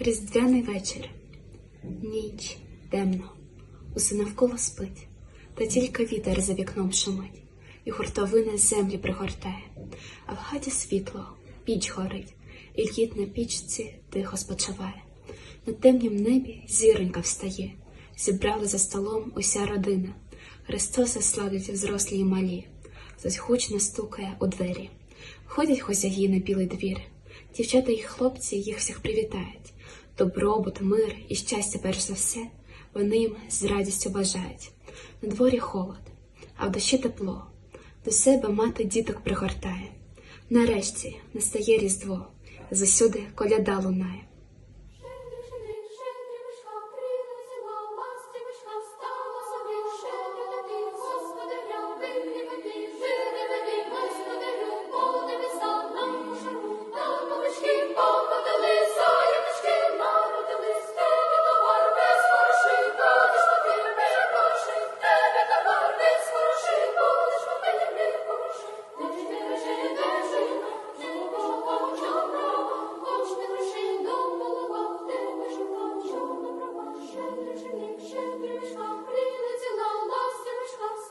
Різдвяний вечір, ніч темно, усе навколо спить, та тільки вітер за вікном шумить, і хуртовина землі пригортає, а в хаті світло, піч горить, і лід на пічці тихо спочиває. На темнім небі зіронька встає, зібрали за столом уся родина. Христоса сладить взрослі й малі, хтось гучно стукає у двері. Ходять хозяї на білий двір, дівчата й хлопці їх всіх привітають. Добробут, мир і щастя, перш за все, вони їм з радістю бажають. На дворі холод, а в душі тепло. До себе мати діток пригортає. Нарешті настає різдво, засюди коляда лунає.